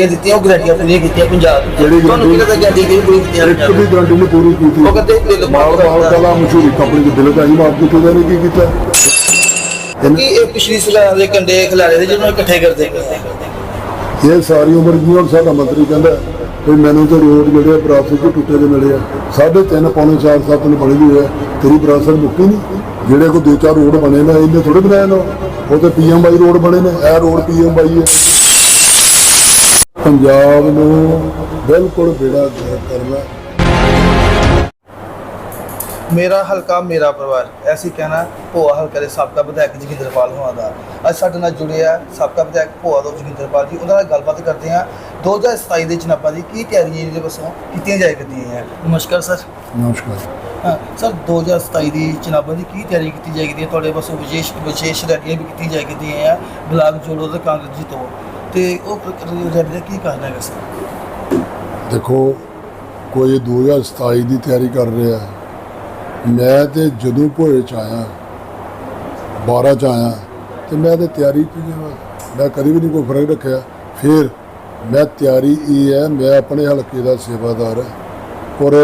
ਗਰੰਟੀਆਂ ਦਿੱਤੀਆਂ ਉਹ ਗਰੰਟੀਆਂ ਪੂਰੀਆਂ ਕੀਤੀਆਂ ਪੰਜਾਬ। ਕਿਹੜੀ ਤੁਹਾਨੂੰ guarantee? ਕਿਹੜਾ ਗਰੰਟੀ ਕਿ ਪੂਰੀ ਕੀਤੀਆਂ ਇੱਕ ਵੀ? ਗਰੰਟੀ ਨਹੀਂ ਪੂਰੀ ਕੀਤੀ ਉਹ ਕਹਿੰਦੇ ਬਿੱਲ ਮਾਲ ਮਾਲ। ਕਲਾ ਮਸ਼ਹੂਰੀ ਕੰਪਨੀ ਦੇ ਬਿੱਲ ਤਾਂ ਹੀ ਮਾਫ ਕੀਤੇ ਗਏ ਨੇ ਕੀ ਕੀਤਾ ਕਿ ਇਹ ਪਿਛਲੀ ਸਰਕਾਰ ਦੇ ਕੰਡੇ ਖਿਲਾਰੇ ਦੇ ਜਿਹਨੂੰ ਇਕੱਠੇ ਕਰਦੇ ਆ। ਇਹ ਸਾਰੀ ਉਮਰ ਜੀ ਹੁਣ ਸਾਡਾ ਮੰਤਰੀ ਕਹਿੰਦਾ ਵੀ ਮੈਨੂੰ ਤੇ ਰੋਡ ਜਿਹੜੇ ਆ ਬਰਾਸਰ ਤੋਂ ਟੁੱਟੇ ਦੇ ਮਿਲੇ ਆ ਸਾਢੇ ਤਿੰਨ ਪੌਣੇ 4 7 ਨੂੰ ਬਣੀ ਹੋਈ ਹੈ ਤੇਰੀ ਬਰਾਸਰ ਮੁੱਕੀ ਨਹੀਂ ਜਿਹੜੇ ਕੋ ਦੋ ਚਾਰ ਰੋਡ ਬਣੇ ਨੇ ਇਹਨੇ ਥੋੜੇ ਬਣਾਏ ਨੇ ਉਹ ਤੇ ਪੀਐਮਆਈ ਰੋਡ ਬਣੇ ਨੇ ਇਹ ਰੋਡ ਪੀਐਮਆਈ ਹੈ ਪੰਜਾਬ ਨੂੰ ਬਿਲਕੁਲ ਬੇੜਾ ਗਰਕ ਕਰਨਾ। ਮੇਰਾ ਹਲਕਾ ਮੇਰਾ ਪਰਿਵਾਰ ਐਸੀ ਕਹਿਣਾ ਭੋਆ ਹਲਕਾ ਦੇ ਸਾਬਕਾ ਵਿਧਾਇਕ ਜੋਗਿੰਦਰਪਾਲ ਹੋਣਾ ਦਾ। ਅੱਜ ਸਾਡੇ ਨਾਲ ਜੁੜੇ ਆ ਸਾਬਕਾ ਵਿਧਾਇਕ ਭੋਆ ਤੋਂ ਜੋਗਿੰਦਰਪਾਲ ਜੀ। ਉਹਨਾਂ ਨਾਲ ਗੱਲਬਾਤ ਕਰਦੇ ਆ 2027 ਦੇ ਚੁਣਾਵਾਂ ਦੀ ਕੀ ਤਿਆਰੀਆਂ ਇਹਦੇ ਵੱਲੋਂ ਕੀਤੀਆਂ ਜਾਇਆ ਕਰਦੀਆਂ ਹੈ ਨਮਸਕਾਰ ਸਰ। ਨਮਸਕਾਰ। ਹਾਂ ਸਰ 2027 ਦੀ ਚੁਣਾਵਾਂ ਦੀ ਕੀ ਤਿਆਰੀ ਕੀਤੀ ਜਾਏਗੀ ਤੁਹਾਡੇ ਵੱਲੋਂ ਵਿਸ਼ੇਸ਼ ਵਿਸ਼ੇਸ਼ ਰੈਲੀਆਂ ਵੀ ਕੀਤੀ ਜਾਇਆ ਕਰਦੀਆਂ ਆ ਬਲਾਕ ਜੋੜੋ ਤੇ ਕਾਂਗਰਸ ਜੀ ਤੋਂ। ਤੇ ਉਹ ਰੈਲੀ ਦਾ ਕੀ ਕਾਰਨ ਹੈਗਾ ਸਰ ਦੇਖੋ, ਕੋਈ 2027 ਦੀ ਤਿਆਰੀ ਕਰ ਰਿਹਾ ਮੈਂ ਤੇ ਜਦੋਂ ਭੋਏ ਚ ਆਇਆ 12 ਚ ਆਇਆ, ਤੇ ਮੈਂ ਤੇ ਤਿਆਰੀ ਕੀ ਮੈਂ ਕਦੀ ਵੀ ਨਹੀਂ ਕੋਈ ਫ਼ਰਕ ਰੱਖਿਆ। ਫਿਰ ਮੈਂ ਤਿਆਰੀ ਇਹ ਹੈ, ਮੈਂ ਆਪਣੇ ਹਲਕੇ ਦਾ ਸੇਵਾਦਾਰ ਹਾਂ। ਔਰ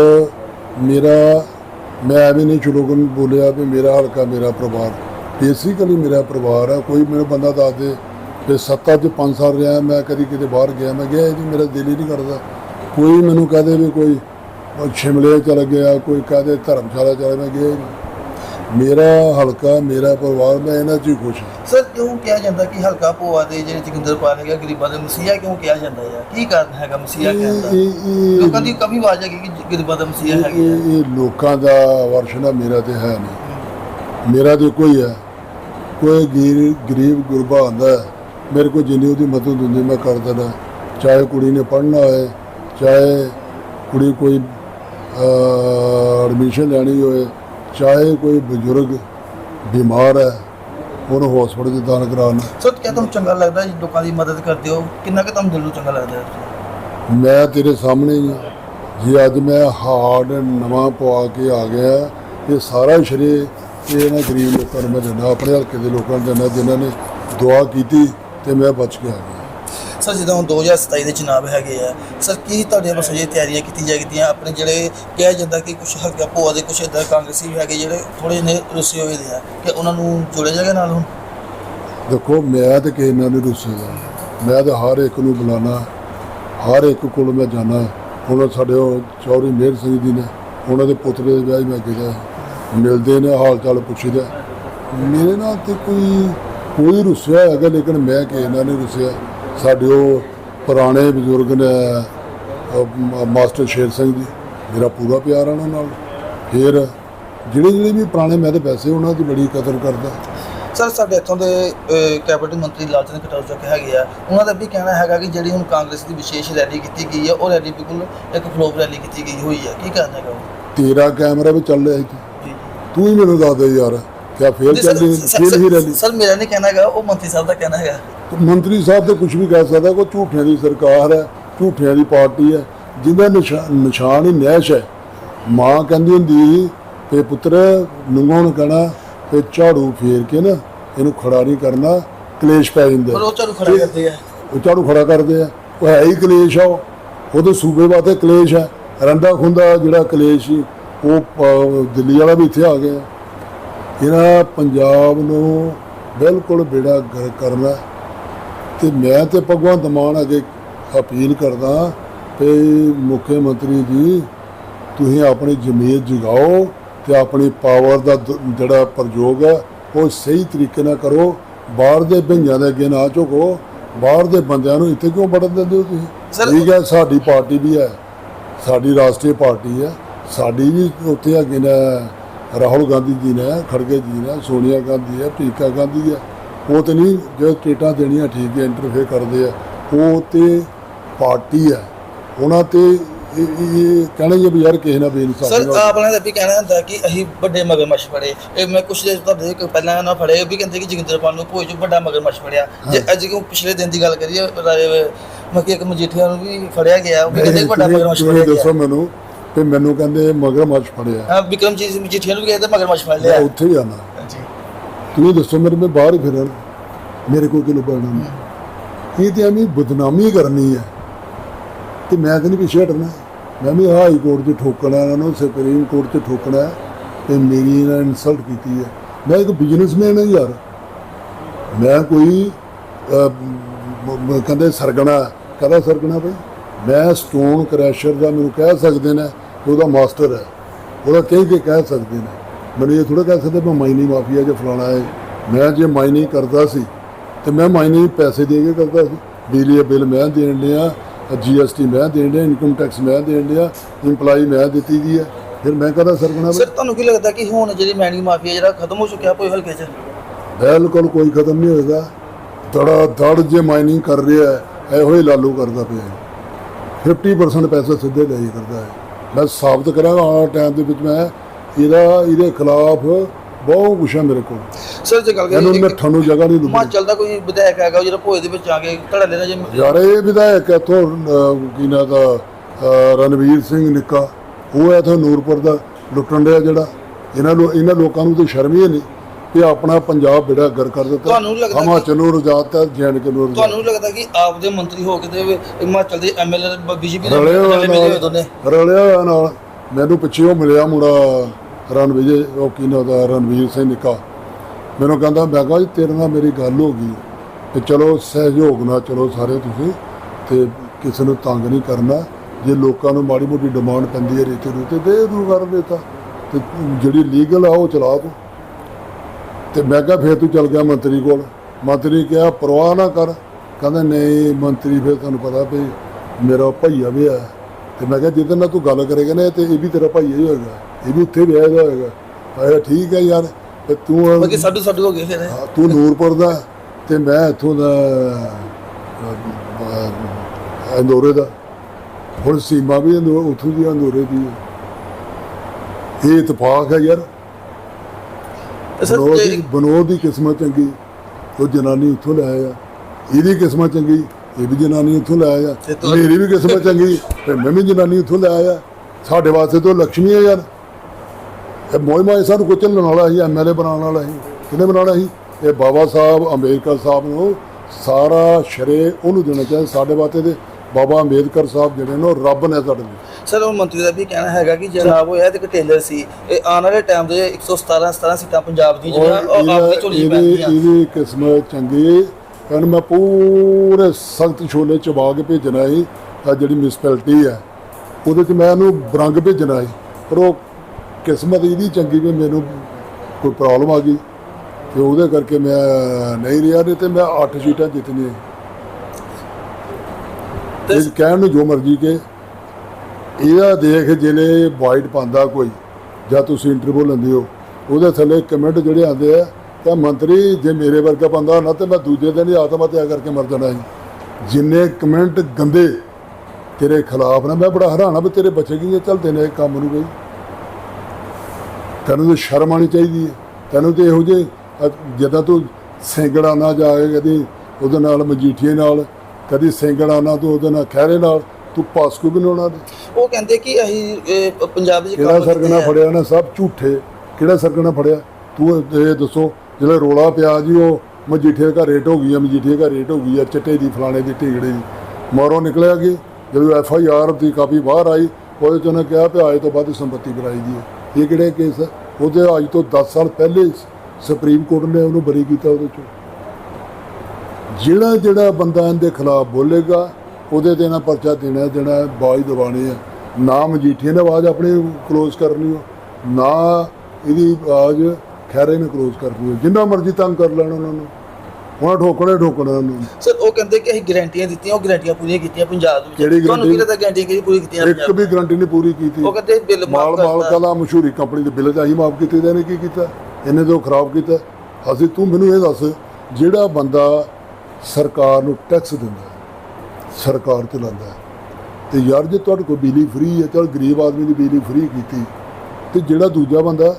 ਮੇਰਾ, ਮੈਂ ਐਵੇਂ ਨਹੀਂ ਚਲੋਗਨ ਬੋਲਿਆ ਵੀ ਮੇਰਾ ਹਲਕਾ ਮੇਰਾ ਪਰਿਵਾਰ। ਬੇਸਿਕਲੀ ਮੇਰਾ ਪਰਿਵਾਰ ਆ ਕੋਈ ਮੈਨੂੰ ਬੰਦਾ ਦੱਸ ਦੇ ਕਿ ਸੱਤਾ 'ਚ 5 ਸਾਲ ਰਿਹਾ ਮੈਂ ਕਦੀ ਕਿਤੇ ਬਾਹਰ ਗਿਆ ਮੈਂ ਗਿਆ ਜੀ ਮੇਰਾ ਦਿਲ ਹੀ ਨਹੀਂ ਕਰਦਾ। ਕੋਈ ਮੈਨੂੰ ਕਹਦੇ ਵੀ ਕੋਈ ਸ਼ਿਮਲੇ ਚਲ ਗਿਆ ਕੋਈ ਕਹਦੇ ਧਰਮਸ਼ਾਲਾ ਚਲਾ ਮੈਂ ਗਿਆ ਹੀ ਮੇਰਾ ਹਲਕਾ ਮੇਰਾ ਪਰਿਵਾਰ ਮੈਂ ਇਹਨਾਂ 'ਚ ਹੀ ਖੁਸ਼ ਹਾਂ। ਸਰ ਕਿਉਂ ਕਿਹਾ ਜਾਂਦਾ ਕਿ ਹਲਕਾ ਭੋਆ ਦੇ ਜਿਹੜੇ ਜੋਗਿੰਦਰਪਾਲ ਹੈਗਾ ਗਰੀਬਾਂ ਦੇ ਮਸੀਹਾ ਕਿਉਂ ਕਿਹਾ ਜਾਂਦਾ ਹੈ ਕੀ ਕਾਰਨ ਹੈਗਾ ਮਸੀਹਾ ਕਹਿਣ ਦਾ? ਇਹ- ਇਹ- ਇਹ- ਲੋਕਾਂ ਦੀ ਕਮੀ ਆਵਾਜ਼ ਹੈਗੀ ਕਿ ਗਰੀਬਾਂ ਦਾ ਮਸੀਹਾ ਹੈਗਾ ਹੈ। ਇਹ- ਲੋਕਾਂ ਦਾ ਵਰਸ਼ਨਾ ਮੇਰਾ ਤੇ ਹੈ ਨਹੀਂ। ਮੇਰਾ ਤੇ ਕੋਈ ਹੈ। ਕੋਈ ਗਰੀਬ ਗਰੀਬ ਗੁਰਬਾ ਹੁੰਦਾ ਹੈ, ਮੇਰੇ ਕੋਲ ਜਿੰਨੀ ਉਹਦੀ ਮਦਦ ਹੁੰਦੀ ਮੈਂ ਕਰ ਦਿੰਦਾ ਚਾਹੇ ਕੁੜੀ ਨੇ ਪੜ੍ਹਨਾ ਹੋਏ ਚਾਹੇ ਕੁੜੀ ਕੋਈ ਐਡਮਿਸ਼ਨ ਲੈਣੀ ਹੋਏ ਚਾਹੇ ਕੋਈ ਬਜ਼ੁਰਗ ਬਿਮਾਰ ਹੈ ਉਹਨੂੰ ਹਸਪਤਾਲ 'ਚ ਦਾਨ ਕਰਾਉਣਾ। ਸਰ ਕਿਆ ਤੁਹਾਨੂੰ ਚੰਗਾ ਲੱਗਦਾ ਹੈ ਲੋਕਾਂ ਦੀ ਮਦਦ ਕਰਦੇ ਹੋ? ਕਿੰਨਾ ਕਿ ਤੁਹਾਨੂੰ ਦਿਲ ਚੰਗਾ ਲੱਗਦਾ ਹੈ ਮੈਂ ਤੇਰੇ ਸਾਹਮਣੇ ਹੀ ਹਾਂ। ਜੇ ਅੱਜ ਮੈਂ ਹਾਰਡ ਨਵਾਂ ਪਵਾ ਕੇ ਆ ਗਿਆ ਇਹ ਸਾਰਾ ਸ਼ਰੇ ਇਹ ਇਹਨਾਂ ਗਰੀਬ ਲੋਕਾਂ ਨੂੰ ਮੈਂ ਦਿੰਦਾ ਆਪਣੇ ਹਲਕੇ ਦੇ ਲੋਕਾਂ ਨੂੰ ਦਿੰਦਾ ਜਿਨ੍ਹਾਂ ਨੇ ਦੁਆ ਕੀਤੀ। ਤੇ ਮੈਂ ਬਚ ਕੇ ਆ ਗਿਆ ਸਰ ਜਦੋਂ ਹੁਣ 2027 ਦੇ ਚੁਣਾਵ ਹੈਗੇ ਆ ਸਰ ਕੀ ਤੁਹਾਡੇ ਵੱਲੋਂ ਜੇ ਤਿਆਰੀਆਂ ਕੀਤੀ ਜਾਏਗੀਆਂ ਆਪਣੇ ਜਿਹੜੇ ਕਿਹਾ ਜਾਂਦਾ ਕਿ ਕੁਝ ਹਲਕਾ ਭੋਆ ਦੇ ਕੁਝ ਇਦਾਂ ਕਾਂਗਰਸੀ ਵੀ ਹੈਗੇ ਜਿਹੜੇ ਥੋੜੇ ਨੇ ਰੁੱਸੇ ਹੋਏ ਦੇ ਆ ਕਿ ਉਹਨਾਂ ਨੂੰ ਜੋੜਿਆ ਜਾਏਗਾ ਨਾਲ ਹੁਣ? ਦੇਖੋ ਮੈਂ ਤੇ ਕਿਸੇ ਨਾਲ ਨਹੀਂ ਰੁੱਸੇਗਾ ਮੈਂ ਤਾਂ ਹਰ ਇੱਕ ਨੂੰ ਬੁਲਾਣਾ ਹਰ ਇੱਕ ਕੋਲ ਮੈਂ ਜਾਣਾ। ਹੁਣ ਸਾਡੇ ਉਹ ਚੌਧਰੀ ਮੇਹਰ ਸਿੰਘ ਜੀ ਨੇ ਉਹਨਾਂ ਦੇ ਪੁੱਤਰੇ ਦੇ ਵਿਆਹ ਮੈਂ ਗਿਆ। ਮਿਲਦੇ ਨੇ ਹਾਲ ਚਾਲ ਪੁੱਛੀਦਾ। ਮੇਰੇ ਨਾਲ ਤੇ ਕੋਈ ਕੋਈ ਰੁੱਸਿਆ ਹੈਗਾ ਲੇਕਿਨ ਮੈਂ ਕਿਸੇ ਨਾਲ ਨਹੀਂ ਰੁੱਸਿਆ। ਸਾਡੇ ਉਹ ਪੁਰਾਣੇ ਬਜ਼ੁਰਗ ਨੇ ਮਾਸਟਰ ਸ਼ੇਰ ਸਿੰਘ ਜੀ ਮੇਰਾ ਪੂਰਾ ਪਿਆਰ ਉਹਨਾਂ ਨਾਲ। ਫਿਰ ਜਿਹੜੇ ਜਿਹੜੇ ਵੀ ਪੁਰਾਣੇ ਮੈਂ ਤੇ ਪੈਸੇ ਉਹਨਾਂ ਦੀ ਬੜੀ ਕਦਰ ਕਰਦਾ। ਸਰ ਸਾਡੇ ਇੱਥੋਂ ਦੇ ਕੈਬਨਿਟ ਮੰਤਰੀ ਲਾਲਚੰਦ ਕਟੌਜਕ ਹੈਗੇ ਆ। ਉਹਨਾਂ ਦਾ ਵੀ ਕਹਿਣਾ ਹੈਗਾ ਕਿ ਜਿਹੜੀ ਹੁਣ ਕਾਂਗਰਸ ਦੀ ਵਿਸ਼ੇਸ਼ ਰੈਲੀ ਕੀਤੀ ਗਈ ਹੈ ਉਹ ਰੈਲੀ ਬਿਲਕੁਲ ਇੱਕ ਫਲੋਪ ਰੈਲੀ ਕੀਤੀ ਗਈ ਹੋਈ ਹੈ ਕੀ ਕਹਿਣਾ ਹੈਗਾ ਤੇਰਾ ਕੈਮਰਾ ਵੀ ਚੱਲ ਰਿਹਾ ਸੀ ਜੀ। ਤੂੰ ਹੀ ਮੈਨੂੰ ਦੱਸ ਦੇ ਯਾਰ। ਜੀ, ਸਰ- ਚੱਲਦੀ ਸਰ- ਹੀ ਸਰ- ਰੈਲੀ। ਸਰ ਮੇਰਾ ਨਹੀਂ ਕਹਿਣਾ ਹੈਗਾ ਉਹ ਮੰਤਰੀ ਸਾਹਿਬ ਦਾ ਕਹਿਣਾ ਹੈਗਾ। ਮੰਤਰੀ ਸਾਹਿਬ ਤੇ ਕੁਝ ਵੀ ਕਹਿ ਸਕਦਾ ਕੋਈ ਝੂਠਿਆਂ ਦੀ ਸਰਕਾਰ ਹੈ ਝੂਠਿਆਂ ਦੀ ਪਾਰਟੀ ਹੈ ਜਿਹਦਾ ਨਿਸ਼ਾ- ਨਿਸ਼ਾਨ ਹੀ ਨੈਸ਼ ਹੈ। ਮਾਂ ਕਹਿੰਦੀ ਹੁੰਦੀ ਤੇ ਪੁੱਤਰ ਨੂੰਹਾਂ ਨੂੰ ਕਹਿਣਾ ਤੇ ਝਾੜੂ ਫੇਰ ਕੇ ਨਾ ਇਹਨੂੰ ਖੜਾ ਨਹੀਂ ਕਰਨਾ ਕਲੇਸ਼ ਪੈ ਜਾਂਦਾ ਪਰ ਉਹ ਝਾੜੂ ਖੜਾ ਕਰਦੇ ਆ। ਉਹ ਝਾੜੂ ਖੜਾ ਕਰਦੇ ਆ। ਉਹ ਹੈ ਹੀ ਕਲੇਸ਼ ਆ ਉਹ। ਉਹਦੇ ਸੂਬੇ ਵਾਸਤੇ ਕਲੇਸ਼ ਹੈ। ਰੰਦਾ ਖੁੰਦਾ ਜਿਹੜਾ ਕਲੇਸ਼ ਸੀ ਉਹ ਪ- ਦਿੱਲੀ ਵਾਲਾ ਵੀ ਇੱਥੇ ਆ ਗਿਆ। ਇਹਨਾਂ ਪੰਜਾਬ ਨੂੰ ਬਿਲਕੁਲ ਬੇੜਾ ਗਰਕ ਕਰਨਾ ਤੇ ਮੈਂ ਤੇ ਭਗਵੰਤ ਮਾਨ ਅੱਗੇ ਅਪੀਲ ਕਰਦਾ ਕਿ ਮੁੱਖ ਮੰਤਰੀ ਜੀ ਤੁਸੀਂ ਆਪਣੀ ਜ਼ਮੀਰ ਜਗਾਓ ਤੇ ਆਪਣੀ ਪਾਵਰ ਦਾ ਜਿਹੜਾ ਪ੍ਰਯੋਗ ਹੈ ਉਹ ਸਹੀ ਤਰੀਕੇ ਨਾਲ ਕਰੋ। ਬਾਹਰ ਦੇ ਭਈਆਂ ਦੇ ਅੱਗੇ ਨਾ ਝੁਕੋ। ਬਾਹਰ ਦੇ ਬੰਦਿਆਂ ਨੂੰ ਇੱਥੇ ਕਿਉਂ ਵੜਨ ਦਿੰਦੇ ਹੋ ਤੁਸੀਂ? ਠੀਕ ਹੈ ਸਾਡੀ ਪਾਰਟੀ ਵੀ ਹੈ। ਸਾਡੀ ਰਾਸ਼ਟਰੀ ਪਾਰਟੀ ਹੈ। ਸਾਡੀ ਵੀ ਉੱਥੇ ਹੈਗੇ ਨੇ ਰਾਹੁਲ ਗਾਂਧੀ ਜੀ ਨੇ ਖੜਗੇ ਜੀ ਨੇ ਸੋਨੀਆ ਗਾਂਧੀ ਹੈ ਪ੍ਰਿੰਕਾ ਗਾਂਧੀ ਹੈ। ਉਹ ਤੇ ਨਹੀਂ ਜੋ ਸਟੇਟਾਂ ਦੇਣੀਆਂ ਠੀਕ ਹੈ ਇੰਟਰਫੇਅਰ ਕਰਦੇ ਆ ਉਹ ਤੇ ਪਾਰਟੀ ਹੈ। ਉਹਨਾਂ ਤੇ ਇਹ ਕਹਿਣਾ ਵੀ ਯਾਰ ਕਿਸੇ ਨਾਲ ਬੇਇਨਸਾਫੀ ਸਰ ਨਾ। ਆਪਣਾ ਤਾਂ ਵੀ ਕਹਿਣਾ ਹੁੰਦਾ ਕਿ ਅਸੀਂ ਵੱਡੇ ਮਗਰਮੱਛ ਫੜੇ। ਇਹ ਮੈਂ ਕੁਛ ਦੇਰ ਤੁਹਾਡੇ ਇੱਕ ਪਹਿਲਾਂ ਨਾ ਫੜੇ ਉਹ ਵੀ ਕਹਿੰਦੇ ਕਿ ਜੋਗਿੰਦਰਪਾਲ ਨੂੰ ਭੋਜ ਚੋਂ ਵੱਡਾ ਮਗਰਮੱਛ ਫੜਿਆ। ਜੇ ਅੱਜ ਕਿਉਂ ਪਿਛਲੇ ਦਿਨ ਦੀ ਗੱਲ ਕਰੀਏ ਮੱਕੀ ਇੱਕ ਮਜੀਠੀਆ ਨੂੰ ਵੀ ਫੜਿਆ ਗਿਆ ਉਹ ਵੀ ਕਹਿੰਦੇ ਵੱਡਾ ਮਗਰਮੱਛ ਫੜਿਆ ਦੱਸੋ ਗਿਆ। ਮੈਨੂੰ ਤੇ ਮੈਨੂੰ ਕਹਿੰਦੇ ਮਗਰਮੱਛ ਫੜਿਆ। ਹਾਂ ਵਿਕਰਮਜੀਤ ਮਜੀਠੀਆ ਨੂੰ ਵੀ ਕਹਿੰਦੇ ਮਗਰਮੱਛ ਫੜ ਮੈਂ ਲਿਆ ਉੱਥੇ ਹੀ ਆਣਾ ਜੀ ਤੁਸੀਂ ਦੱਸੋ ਮੇਰੇ ਮੈਂ ਬਾਹਰ ਹੀ ਮੇਰੇ ਕੋਲ ਕਿਲੋ ਪੈਣਾ ਨਹੀਂ ਇਹ ਤੇ ਐਵੇਂ ਬਦਨਾਮੀ ਕਰਨੀ ਹੈ। ਤੇ ਮੈਂ ਨਹੀਂ ਪਿੱਛੇ ਹਟਣਾ। ਮੈਂ ਵੀ ਹਾਈ ਕੋਰਟ 'ਚ ਠੋਕਣਾ ਇਹਨਾਂ ਨੂੰ ਸੁਪਰੀਮ ਕੋਰਟ 'ਚ ਠੋਕਣਾ ਹੈ। ਤੇ ਮੇਰੀ ਇਹਨਾਂ ਇਨਸਲਟ ਕੀਤੀ ਹੈ। ਮੈਂ ਇੱਕ ਬਿਜ਼ਨਸਮੈਨ ਹਾਂ ਯਾਰ। ਮੈਂ ਕੋਈ ਅਹ, ਮ- ਮ- ਕਹਿੰਦੇ ਸਰਗਣਾ। ਕਹਦਾ ਸਰਗਣਾ ਬਈ? ਮੈਂ ਸਟੋਨ ਕ੍ਰੈਸ਼ਰ ਦਾ ਮੈਨੂੰ ਕਹਿ ਸਕਦੇ ਨੇ। ਉਹਦਾ ਮਾਸਟਰ ਹੈ। ਉਹਦਾ ਕਹਿ ਕੇ ਕਹਿ ਸਕਦੇ ਨੇ। ਮੈਨੂੰ ਇਹ ਥੋੜਾ ਕਹਿ ਸਕਦੇ ਮੈਂ ਮਾਈਨਿੰਗ ਮਾਫੀਆ ਜੇ ਫਲਾਣਾ ਹੈ। ਮੈਂ ਜੇ ਮਾਈਨਿੰਗ ਕਰਦਾ ਸੀ ਤੇ ਮੈਂ ਮਾਈਨਿੰਗ ਪੈਸੇ ਦੇ ਕੇ ਕਰਦਾ ਸੀ। ਬਿਜਲੀ ਦਾ ਬਿੱਲ ਮੈਂ ਦੇਣ ਡਿਆ ਜੀਐਸਟੀ ਮੈਂ ਦੇਣ ਡਿਆ ਇਨਕਮ ਟੈਕਸ ਮੈਂ ਦੇਣ ਡਿਆ ਇੰਪਲਾਈ ਮੈਂ ਦਿੱਤੀ ਦੀ ਹੈ। ਫਿਰ ਮੈਂ ਕਹਦਾ ਸਰਗਣਾ ਸਰ ਤੁਹਾਨੂੰ ਕੀ ਲੱਗਦਾ ਕਿ ਹੁਣ ਜਿਹੜੀ ਮੈਨਿੰਗ ਮਾਫੀਆ ਜਿਹੜਾ ਖਤਮ ਹੋ ਚੁੱਕਿਆ ਕੋਈ ਹਲਕੇ 'ਚ? ਬਿਲਕੁਲ ਕੋਈ ਖਤਮ ਨਹੀਂ ਹੋਏਗਾ। ਦੜਾ ਦੜ ਜੇ ਮਾਈਨਿੰਗ ਕਰ ਰਿਹਾ ਹੈ ਇਹੋ ਹੀ ਲਾਲੂ ਕਰਦਾ ਪਿਆ ਹੈ। 50% ਪੈਸਾ ਸਿੱਧੇ ਲੈ ਹੀ ਕਰਦਾ ਹੈ। ਮੈਂ ਸਾਬਤ ਕਰਾਂਗਾ ਆਉਣ ਟਾਈਮ ਦੇ ਵਿੱਚ ਮੈਂ ਇਹਦਾ ਇਹਦੇ ਖਿਲਾਫ ਬਹੁਤ ਕੁਛ ਹੈ ਮੇਰੇ ਕੋਲ। ਸਰ ਜੇ ਗੱਲ ਕਰੀਏ ਨੱਠਣ ਨੂੰ ਜਗ੍ਹਾ ਨਹੀਂ ਦੂੰਗਾ ਹਿਮਾਚਲ ਦਾ ਕੋਈ ਵਿਧਾਇਕ ਹੈਗਾ ਜਿਹੜਾ ਭੋਏ ਦੇ ਵਿੱਚ ਆ ਕੇ ਧੜਾ ਲੈਣਾ ਜੇ ਯਾਰ ਇਹ ਵਿਧਾਇਕ ਇੱਥੋਂ ਕੀ ਨਾਂ ਦਾ ਰਣਵੀਰ ਸਿੰਘ ਨਿੱਕਾ ਉਹ ਹੈ ਇੱਥੋਂ ਨੂਰਪੁਰ ਦਾ ਲੁੱਟਣ ਡਿਆ ਜਿਹੜਾ। ਇਹਨਾਂ ਲੋ ਇਹਨਾਂ ਲੋਕਾਂ ਨੂੰ ਤਾਂ ਸ਼ਰਮ ਹੀ ਨਹੀਂ ਕਿ ਆਪਣਾ ਪੰਜਾਬ ਬੇੜਾ ਗਰ ਕਰ ਦਿੱਤਾ। ਤੁਹਾਨੂੰ ਲੱਗਦਾ ਹਿਮਾਚਲ ਨੂੰ ਰਜਾਤਾ ਜੈਨ ਕੇ ਨੂੰ ਰਜਾਤਾ ਤੁਹਾਨੂੰ ਲੱਗਦਾ ਕਿ ਆਪ ਦੇ ਮੰਤਰੀ ਹੋ ਕੇ ਤੇ ਹਿਮਾਚਲ ਦੇ ਐਮਐਲਏ ਬੀਜੇਪੀ ਦੇ ਰਲਿਆ ਹੋਇਆ ਮਿਲੇ ਹੋਏ ਦੋਨੇ। ਰਲਿਆ ਹੋਇਆ ਨਾਲ। ਮੈਨੂੰ ਪਿੱਛੇ ਉਹ ਮਿਲਿਆ ਮੁੰਡਾ ਰਣਵੀਰ ਉਹ ਕੀ ਨਾਂ ਦਾ ਰਣਵੀਰ ਸਿੰਘ ਨਿੱਕਾ। ਮੈਨੂੰ ਕਹਿੰਦਾ ਮੈਂ ਕਿਹਾ ਜੀ ਤੇਰੇ ਨਾਲ ਮੇਰੀ ਗੱਲ ਹੋ ਗਈ। ਤੇ ਚਲੋ ਸਹਿਯੋਗ ਨਾਲ ਚਲੋ ਸਾਰੇ ਤੁਸੀਂ ਤੇ ਕਿਸੇ ਨੂੰ ਤੰਗ ਨਹੀਂ ਕਰਨਾ। ਜੇ ਲੋਕਾਂ ਨੂੰ ਮਾੜੀ ਮੋਟੀ ਡਿਮਾਂਡ ਪੈਂਦੀ ਹੈ ਰੇਤੇ ਰੂਤੇ ਦੇ ਦੂ ਕਰ ਦੇਤਾ ਤੇ। ਜਿਹੜੀ ਲੀਗਲ ਆ ਉਹ ਚਲਾ ਤੂੰ ਤੇ ਮੈਂ ਕਿਹਾ ਫੇਰ ਤੂੰ ਚੱਲ ਗਿਆ ਮੰਤਰੀ ਕੋਲ। ਮੰਤਰੀ ਕਿਹਾ ਪਰਵਾਹ ਨਾ ਕਰ। ਕਹਿੰਦਾ ਨਹੀਂ ਮੰਤਰੀ ਫਿਰ ਤੁਹਾਨੂੰ ਪਤਾ ਵੀ ਮੇਰਾ ਭਈਆ ਵੀ ਹੈ। ਤੇ ਮੈਂ ਕਿਹਾ ਜਿਹਦੇ ਨਾਲ ਤੂੰ ਗੱਲ ਕਰੇਗਾ ਨਾ ਤੇ ਇਹ ਵੀ ਤੇਰਾ ਭਈਆ ਹੀ ਹੋਏਗਾ। ਇਹ ਵੀ ਉੱਥੇ ਵਿਆਹ ਦਾ ਹੋਏਗਾ। ਆਇਆ ਠੀਕ ਹੈ ਯਾਰ ਤੇ ਤੂੰ ਬਾਕੀ ਸਾਡੂ ਸਾਡੂ ਹੋ ਗਏ ਫਿਰ ਹਾਂ, ਤੂੰ ਨੂਰਪੁਰ ਦਾ ਤੇ ਮੈਂ ਇੱਥੋਂ ਦਾ ਅਹ, ਅੰਦੋਰੇ ਦਾ। ਹੁਣ ਸੀਮਾ ਵੀ ਅੰਦੋ- ਉੱਥੋਂ ਦੀ ਅੰਦੋਰੇ ਦੀ ਹੈ। ਇਹ ਇਤਫਾਕ ਹੈ ਯਾਰ। ਬਨੋਦ ਦੀ ਬਨੋਦ ਦੀ ਕਿਸਮਤ ਚੰਗੀ ਉਹ ਜਨਾਨੀ ਉੱਥੋਂ ਲੈ ਆਇਆ। ਇਹਦੀ ਕਿਸਮਤ ਚੰਗੀ ਇਹ ਵੀ ਜਨਾਨੀ ਉੱਥੋਂ ਲੈ ਆਇਆ। ਮੇਰੀ ਵੀ ਕਿਸਮਤ ਚੰਗੀ ਤੇ ਮੈਂ ਵੀ ਜਨਾਨੀ ਉੱਥੋਂ ਲੈ ਆਇਆ। ਸਾਡੇ ਵਾਸਤੇ ਤਾਂ ਲక్ష్ਮੀ ਹੈ ਯਾਰ। ਇਹ ਮੋਈ ਮਾਈ ਸਾਨੂੰ ਕੁਚਲਣ ਵਾਲਾ ਸੀ ਐਮਐਲਏ ਬਣਾਉਣ ਵਾਲਾ ਸੀ। ਕਿਹਨੇ ਬਣਾਉਣਾ ਸੀ? ਇਹ ਬਾਬਾ ਸਾਹਿਬ ਅੰਬੇਦਕਰ ਸਾਹਿਬ ਨੂੰ ਸਾਰਾ ਸ਼ਰੇ ਉਹਨੂੰ ਦੇਣਾ ਚਾਹੀਦਾ ਸਾਡੇ ਵਾਸਤੇ ਤੇ ਬਾਬਾ ਅੰਬੇਦਕਰ ਸਾਹਿਬ ਜਿਹੜੇ ਨੇ ਉਹ ਰੱਬ ਨੇ ਸਾਡੇ ਲਈ। ਸਰ ਉਹ ਮੰਤਰੀ ਦਾ ਵੀ ਕਹਿਣਾ ਹੈਗਾ ਕਿ ਜਨਾਬ ਹੋਇਆ ਤੇ ਇੱਕ ਟੇਲਰ ਸੀ। ਇਹ ਆਉਣ ਵਾਲੇ ਟਾਈਮ ਦੇ 117 17 ਸੀਟਾਂ ਪੰਜਾਬ ਦੀ ਜਿਹੜੀਆਂ ਉਹ ਇਹਦਾ- ਆਪਦੀ ਝੋਲੀ ਇਹਦੀ ਪੈਣਗੀਆਂ ਇਹਦੀ ਕਿਸਮਤ ਚੰਗੀ ਕਹਿੰਦਾ ਮੈਂ ਪੂਰੇ ਸਖਤ ਛੋਲੇ ਚਬਾ ਕੇ ਭੇਜਣਾ ਸੀ ਆ ਜਿਹੜੀ ਮਿਸਪੈਲਿਟੀ ਹੈ ਉਹਦੇ 'ਚ ਮੈਂ ਇਹਨੂੰ ਬਰੰਗ ਭੇਜਣਾ ਸੀ ਪਰ ਉਹ ਕਿਸਮਤ ਇਹਦੀ ਚੰਗੀ ਵੀ ਮੈਨੂੰ ਕੋਈ ਪ੍ਰੋਬਲਮ ਆ ਗਈ। ਤੇ ਉਹਦੇ ਕਰਕੇ ਮੈਂ ਨਹੀਂ ਰਿਹਾ ਨਹੀਂ ਤੇ ਮੈਂ 8 ਸੀਟਾਂ ਜਿੱਤਣੀਆਂ। ਤੇ ਇਹ ਕਹਿਣ ਨੂੰ ਜੋ ਮਰਜ਼ੀ ਕੇ ਇਹਦਾ ਦੇਖ ਜਿਹੜੇ ਵਾਈਟ ਪਾਉਂਦਾ ਕੋਈ ਜਾਂ ਤੁਸੀਂ ਇੰਟਰਵਿਊ ਲੈਂਦੇ ਹੋ ਉਹਦੇ ਥੱਲੇ ਕਮੈਂਟ ਜਿਹੜੇ ਆਉਂਦੇ ਆ ਤਾਂ ਮੰਤਰੀ ਜੇ ਮੇਰੇ ਵਰਗਾ ਬੰਦਾ ਨਾ ਤੇ ਮੈਂ ਦੂਜੇ ਦਿਨ ਹੀ ਆਤਮ ਹੱਤਿਆ ਕਰਕੇ ਮਰ ਜਾਣਾ ਸੀ ਜਿੰਨੇ ਕਮੈਂਟ ਗੰਦੇ ਤੇਰੇ ਖਿਲਾਫ ਨਾ ਮੈਂ ਬੜਾ ਹੈਰਾਨ ਆ ਵੀ ਤੇਰੇ ਬੱਚੇ ਕੀ ਚੱਲਦੇ ਨੇ ਕੰਮ ਨੂੰ ਬਈ ਤੈਨੂੰ ਤਾਂ ਸ਼ਰਮ ਆਣੀ ਚਾਹੀਦੀ ਹੈ ਤੈਨੂੰ ਤੇ ਇਹੋ ਅ, ਜਿੱਦਾਂ ਤੂੰ ਸੈਂਗੜਾ ਨਾ ਜਾ ਕੇ ਕਦੀ ਉਹਦੇ ਨਾਲ ਮਜੀਠੀਏ ਨਾਲ ਕਦੀ ਸੈਂਗੜਾ ਨਾ ਤੂੰ ਉਹਦੇ ਨਾਲ ਖਹਿਰੇ ਨਾਲ ਤੂੰ ਪਾਸਕੂ ਵੀ ਲਾਉਣਾ ਦੇ ਉਹ ਕਹਿੰਦੇ ਕਿ ਅਸੀਂ ਇਹ ਪੰਜਾਬ ਵਿੱਚ ਕਿਹੜਾ ਸਰਗਣਾ ਆ। ਫੜਿਆ ਨਾ ਸਭ ਝੂਠੇ। ਕਿਹੜਾ ਸਰਗਣਾ ਫੜਿਆ? ਤੂੰ ਇਹ ਦੱਸੋ ਜਿਹੜਾ ਰੋਲਾ ਪਿਆ ਜੀ ਉਹ ਮਜੀਠੀਏ ਦਾ ਰੇਟ ਹੋ ਗਈ ਹੈ ਮਜੀਠੀਏ ਦਾ ਰੇਟ ਹੋ ਗਈ ਹੈ ਚਿੱਟੇ ਦੀ ਫਲਾਣੇ ਦੀ ਢੀਗੜੇ ਦੀ। ਮੋਰੋਂ ਨਿਕਲਿਆ ਕਿ ਜਦੋਂ ਐਫ ਆਈ ਆਰ ਦੀ ਕਾਪੀ ਬਾਹਰ ਆਈ ਉਹਦੇ ਚ ਉਹਨੇ ਕਿਹਾ ਵੀ ਆਏ ਤੋਂ ਵੱਧ ਸੰਪਤੀ ਕਰਾਈ ਦੀ ਹੈ ਇਹ ਕਿਹੜੇ ਕੇਸ ਉਹਦੇ ਅੱਜ ਤੋਂ 10 ਸਾਲ ਪਹਿਲੇ ਸੁਪਰੀਮ ਕੋਰਟ ਨੇ ਉਹਨੂੰ ਬਰੀ ਕੀਤਾ ਉਹਦੇ ਚੋਂ। ਜਿਹੜਾ ਜਿਹੜਾ ਬੰਦਾ ਇਹਦੇ ਖਿਲਾਫ ਬੋਲੇਗਾ ਉਹਦੇ ਤੇ ਨਾ ਪਰਚਾ ਦੇਣਾ ਦੇਣਾ ਬਾਜ਼ ਦਬਾਣੀ ਹੈ। ਨਾ ਮਜੀਠੀਏ ਨੇ ਆਵਾਜ਼ ਆਪਣੀ ਕਲੋਜ਼ ਕਰਨੀ ਹੋ ਨਾ ਇਹਦੀ ਆਵਾਜ਼ ਖੈਰੇ ਨੇ ਕਲੋਜ਼ ਕਰਨੀ ਹੋ। ਜਿੰਨਾ ਮਰਜ਼ੀ ਤੰਗ ਕਰ ਲੈਣ ਉਹਨਾਂ ਨੂੰ। ਉਹਨਾਂ ਠੋਕਣੇ ਠੋਕਣਾ ਉਹਨੂੰ। ਸਰ ਉਹ ਕਹਿੰਦੇ ਕਿ ਅਸੀਂ ਗਾਰੰਟੀਆਂ ਦਿੱਤੀਆਂ ਉਹ ਗਾਰੰਟੀਆਂ ਪੂਰੀਆਂ ਕੀਤੀਆਂ ਪੰਜਾਬ ਦੇ ਵਿੱਚ। ਕਿਹੜੀ ਤੁਹਾਨੂੰ ਕੀ guarantee? ਲੱਗਦਾ ਗਾਰੰਟੀਆਂ ਕਿਹੜੀ ਪੂਰੀ ਕੀਤੀਆਂ ਇੱਕ ਵੀ ਗਰੰਟੀ ਨਹੀਂ ਪੂਰੀ ਕੀਤੀ। ਉਹ ਕਹਿੰਦੇ ਬਿੱਲ ਮਾਲ ਮਾਲਕਾਂ ਦਾ ਮਸ਼ਹੂਰੀ ਕੰਪਨੀ ਦੇ ਬਿੱਲ ਚਾਹੀ ਮਾਫ ਕੀਤੇ ਤੇ ਇਹਨੇ ਕੀ ਕੀਤਾ? ਇਹਨੇ ਤਾਂ ਖਰਾਬ ਕੀਤਾ। ਅਸੀਂ ਤੂੰ ਮੈਨੂੰ ਇਹ ਦੱਸ ਜਿਹੜਾ ਬੰਦਾ ਸਰਕਾਰ ਨੂੰ ਟੈਕਸ ਦਿੰਦਾ ਹੈ, ਸਰਕਾਰ ਚਲਾਉਂਦਾ ਹੈ, ਤੇ ਯਾਰ ਜੇ ਤੁਹਾਡੇ ਕੋਲ ਬਿਜਲੀ ਫ੍ਰੀ ਹੈ ਚਲ ਗਰੀਬ ਆਦਮੀ ਦੀ ਬਿਜਲੀ ਫ੍ਰੀ ਕੀਤੀ ਤੇ ਜਿਹੜਾ ਦੂਜਾ ਬੰਦਾ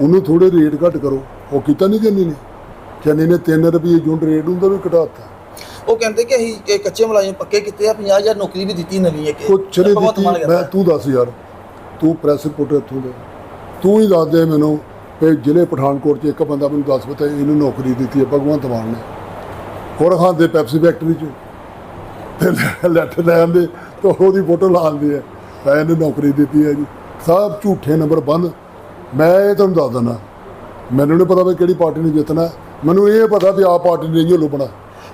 ਉਹਨੂੰ ਥੋੜੇ ਰੇਟ ਘੱਟ ਕਰੋ। ਉਹ ਕੀਤਾ ਨਹੀਂ ਚੰਨੀ ਨੇ? ਚੰਨੀ ਨੇ 3 ਰੁਪਏ ਯੂਨਿਟ ਰੇਟ ਹੁੰਦਾ ਵੀ ਘਟਾਤਾ ਉਹ ਕਹਿੰਦੇ ਕਿ ਅਸੀਂ ਇਹ ਕੱਚੇ ਮੁਲਾਜ਼ਮ ਪੱਕੇ ਕੀਤੇ ਆ 50000 ਨੌਕਰੀ ਵੀ ਦਿੱਤੀ ਨਵੀਂ ਇੱਕ। ਕੁਛ ਨਹੀਂ ਦਿੱਤੀ। ਮੈਂ ਤੂੰ ਦੱਸ ਯਾਰ ਤੂੰ ਪ੍ਰੈਸ ਰਿਪੋਰਟਰ ਇੱਥੋਂ ਦਾ। ਤੂੰ ਹੀ ਦੱਸ ਦੇ ਮੈਨੂੰ ਕਿ ਜ਼ਿਲ੍ਹੇ ਪਠਾਨਕੋਟ 'ਚ ਇੱਕ ਬੰਦਾ ਮੈਨੂੰ ਦੱਸ ਪਤਾ ਇਹਨੂੰ ਨੌਕਰੀ ਦਿੱਤੀ ਹੈ ਭਗਵੰਤ ਮਾਨ ਨੇ। ਹੋਰ ਖਾਨ ਦੇ ਪੈਪਸੀ ਫੈਕਟਰੀ 'ਚ। ਤੇ ਲੈਟਰ ਲੈ ਆਂਦੇ ਤਾਂ ਉਹਦੀ ਫੋਟੋ ਲਾ ਦਿੰਦੇ ਆ। ਮੈਂ ਇਹਨੂੰ ਨੌਕਰੀ ਦਿੱਤੀ ਹੈ ਜੀ। ਸਭ ਝੂਠੇ ਨੰਬਰ ਬੰਦ। ਮੈਂ ਇਹ ਤੁਹਾਨੂੰ ਦੱਸ ਦਿੰਦਾ। ਮੈਨੂੰ ਨਹੀਂ ਪਤਾ ਵੀ ਕਿਹੜੀ ਪਾਰਟੀ ਨੇ ਜਿੱਤਣਾ। ਮੈਨੂੰ ਇਹ ਪਤਾ ਵੀ ਆਪ ਪਾਰਟੀ ਨੇ ਹੀ ਲੁਬਣਾ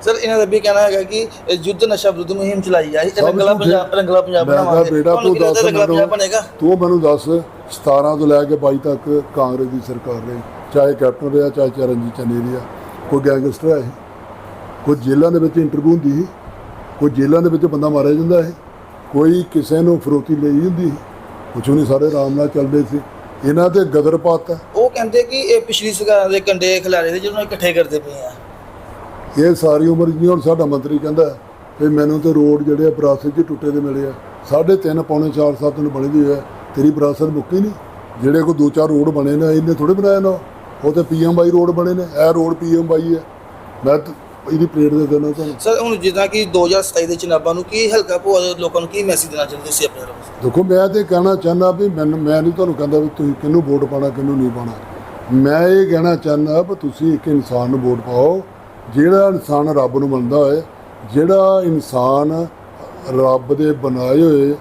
ਸਰ ਇਹਨਾਂ ਦਾ ਵੀ ਕਹਿਣਾ ਹੈਗਾ ਕਿ ਇਹ ਯੁੱਧ ਨਸ਼ਾ ਵਿਰੁੱਧ ਮੁਹਿੰਮ ਚਲਾਈ ਜਾਏ ਸਭ ਰੰਗਲਾ। ਪੰਜਾਬ ਰੰਗਲਾ ਪੰਜਾਬ ਬਣਾਵਾਂਗੇ। ਬੇਟਾ ਤੂੰ ਦੱਸ ਬਣੇਗਾ? ਤੂੰ ਮੈਨੂੰ ਦੱਸ 17 ਤੋਂ ਲੈ ਕੇ 22 ਤੱਕ ਕਾਂਗਰਸ ਦੀ ਸਰਕਾਰ ਰਹੀ। ਚਾਹੇ ਕੈਪਟਨ ਰਿਹਾ ਚਾਹੇ ਚਰਨਜੀਤ ਚੰਨੀ ਰਿਹਾ। ਕੋਈ ਗੈਂਗਸਟਰ ਹੈ ਕੋਈ ਜੇਲ੍ਹਾਂ ਦੇ ਵਿੱਚ ਇੰਟਰਵਿਊ ਹੁੰਦੀ ਸੀ ਕੋਈ ਜੇਲ੍ਹਾਂ ਦੇ ਵਿੱਚ ਬੰਦਾ ਮਾਰਿਆ ਜਾਂਦਾ ਹੈ ਕੋਈ ਕਿਸੇ ਨੂੰ ਫਰੋਤੀ ਲਈ ਹੁੰਦੀ ਸੀ ਕੁਛ ਨਹੀਂ ਸਾਰੇ ਆਰਾਮ ਨਾਲ ਚੱਲਦੇ ਸੀ। ਇਹਨਾਂ ਤੇ ਗਦਰ ਪਾਤਾ ਉਹ ਕਹਿੰਦੇ ਕਿ ਇਹ ਪਿਛਲੀ ਸਰਕਾਰ ਦੇ ਕੰਡੇ ਖਿਲਾਰੇ ਦੇ ਜਿਹਨੂੰ ਇਕੱਠੇ ਕਰਦੇ ਪਏ ਆ। ਇਹ ਸਾਰੀ ਉਮਰ ਜਿਉਂ ਹੁਣ ਸਾਡਾ ਮੰਤਰੀ ਕਹਿੰਦਾ ਵੀ ਮੈਨੂੰ ਤੇ ਰੋਡ ਜਿਹੜੇ ਆ ਵਿਰਾਸਤ 'ਚ ਟੁੱਟੇ ਦੇ ਮਿਲੇ ਆ। ਸਾਢੇ ਤਿੰਨ ਪੌਣੇ 4 ਸਾਲ ਨੂੰ ਬਣੀ ਦੀ ਹੈ। ਤੇਰੀ ਵਿਰਾਸਤ ਮੁੱਕੀ ਨਹੀਂ ਜਿਹੜੇ ਕੋ ਦੋ ਚਾਰ ਰੋਡ ਬਣੇ ਨੇ ਇਹਨੇ ਥੋੜੇ ਬਣਾਏ ਨਾ ਉਹ? ਤੇ ਪੀਐਮਆਈ ਰੋਡ ਬਣੇ ਨੇ ਇਹ ਰੋਡ ਪੀਐਮਆਈ ਹੈ। ਮੈਂ ਇਹਦੀ ਪਲੇਟ ਦੇ ਦੇਣਾ ਤੁਹਾਨੂੰ? ਸਰ ਹੁਣ ਜਿੱਦਾਂ ਕਿ 2027 ਦੇ ਚੁਣਾਵਾਂ ਨੂੰ ਕੀ ਹਲਕਾ ਭੋਆ ਦੇ ਲੋਕਾਂ ਨੂੰ ਕੀ ਮੈਸੇਜ ਦੇਣਾ ਚਾਹੁੰਦੇ ਸੀ ਆਪਣੇ ਵੱਲੋਂ? ਦੇਖੋ ਮੈਂ ਤੇ ਕਹਿਣਾ ਚਾਹੁੰਦਾ ਵੀ ਮੈਨੂੰ ਮੈਂ ਨਹੀਂ ਤੁਹਾਨੂੰ ਕਹਿੰਦਾ ਵੀ ਤੁਸੀਂ ਕਿਹਨੂੰ ਵੋਟ ਪਾਣਾ ਕਿਹਨੂੰ ਨਹੀਂ ਪਾਣਾ ਮੈਂ ਇਹ ਕਹਿਣਾ ਚਾਹੁੰਦਾ ਵੀ ਤੁਸੀਂ ਇੱਕ ਇਨਸਾਨ ਨੂੰ ਵੋਟ ਪਾਓ ਜਿਹੜਾ ਇਨਸਾਨ ਰੱਬ ਨੂੰ ਮੰਨਦਾ ਹੋਏ ਜਿਹੜਾ ਇਨਸਾਨ ਰੱਬ ਦੇ ਬਣਾਏ ਹੋਏ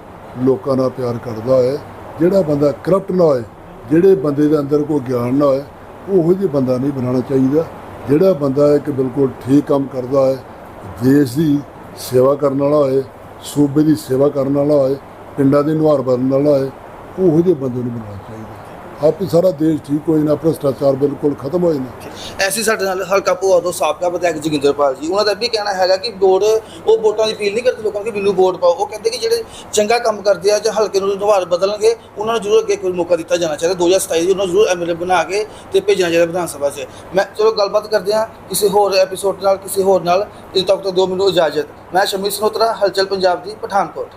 ਲੋਕਾਂ ਨਾਲ ਪਿਆਰ ਕਰਦਾ ਹੋਏ ਜਿਹੜਾ ਬੰਦਾ ਕਰਪਟ ਨਾ ਹੋਏ ਜਿਹੜੇ ਬੰਦੇ ਦੇ ਅੰਦਰ ਕੋਈ ਗਿਆਨ ਨਾ ਹੋਏ ਉਹੋ ਜਿਹੇ ਬੰਦਾ ਨਹੀਂ ਬਣਾਉਣਾ ਚਾਹੀਦਾ। ਜਿਹੜਾ ਬੰਦਾ ਇੱਕ ਬਿਲਕੁਲ ਠੀਕ ਕੰਮ ਕਰਦਾ ਹੈ, ਦੇਸ਼ ਦੀ ਸੇਵਾ ਕਰਨ ਵਾਲਾ ਹੋਏ, ਸੂਬੇ ਦੀ ਸੇਵਾ ਕਰਨ ਵਾਲਾ ਹੋਏ, ਪਿੰਡਾਂ ਦੇ ਨੁਹਾਰ ਬਣਨ ਵਾਲਾ ਹੋਏ, ਉਹੋ ਜਿਹੇ ਬੰਦੇ ਨੂੰ ਬਣਾਉਣਾ ਚਾਹੀਦਾ। ਆਪੇ ਸਾਰਾ ਦੇਸ਼ ਠੀਕ ਹੋ ਜਾਣਾ, ਭ੍ਰਿਸ਼ਟਾਚਾਰ ਬਿਲਕੁਲ ਖਤਮ ਹੋ ਜਾਣਾ। ਐਸੀ ਸਾਡੇ ਨਾਲ ਹਲਕਾ ਭੂਆ ਤੋਂ ਸਾਬਕਾ ਵਿਧਾਇਕ ਜੋਗਿੰਦਰਪਾਲ ਜੀ, ਉਹਨਾਂ ਦਾ ਵੀ ਕਹਿਣਾ ਹੈਗਾ ਕਿ ਵੋਟ, ਉਹ ਵੋਟਾਂ ਦੀ ਅਪੀਲ ਨਹੀਂ ਕਰਦੇ ਲੋਕਾਂ ਕਿ ਮੈਨੂੰ ਵੋਟ ਪਾਓ। ਉਹ ਕਹਿੰਦੇ ਕਿ ਜਿਹੜੇ ਚੰਗਾ ਕੰਮ ਕਰਦੇ ਆ ਜਾਂ ਹਲਕੇ ਨੂੰ ਨਿਵਾਰ ਬਦਲਣਗੇ, ਉਹਨਾਂ ਨੂੰ ਜ਼ਰੂਰ ਅੱਗੇ ਕੋਈ ਮੌਕਾ ਦਿੱਤਾ ਜਾਣਾ ਚਾਹੀਦਾ। 2027 ਦੀ ਉਹਨਾਂ ਨੂੰ ਜ਼ਰੂਰ ਐਮਐਲਏ ਬਣਾ ਕੇ ਤੇ ਭੇਜਣਾ ਚਾਹੀਦਾ ਵਿਧਾਨ ਸਭਾ 'ਚ। ਮੈਂ ਚਲੋ ਗੱਲਬਾਤ ਕਰਦੇ ਹਾਂ ਕਿਸੇ ਹੋਰ ਐਪੀਸੋਡ ਨਾਲ, ਕਿਸੇ ਹੋਰ ਨਾਲ। ਇਸ ਤੱਕ ਤੋਂ ਦੋ ਮੈਨੂੰ ਇਜਾਜ਼ਤ। ਮੈਂ ਸ਼ਮੀ ਸਨੋਤਰਾ, ਹਲਚਲ ਪੰਜਾਬ ਦੀ, ਪਠਾਨਕੋਟ।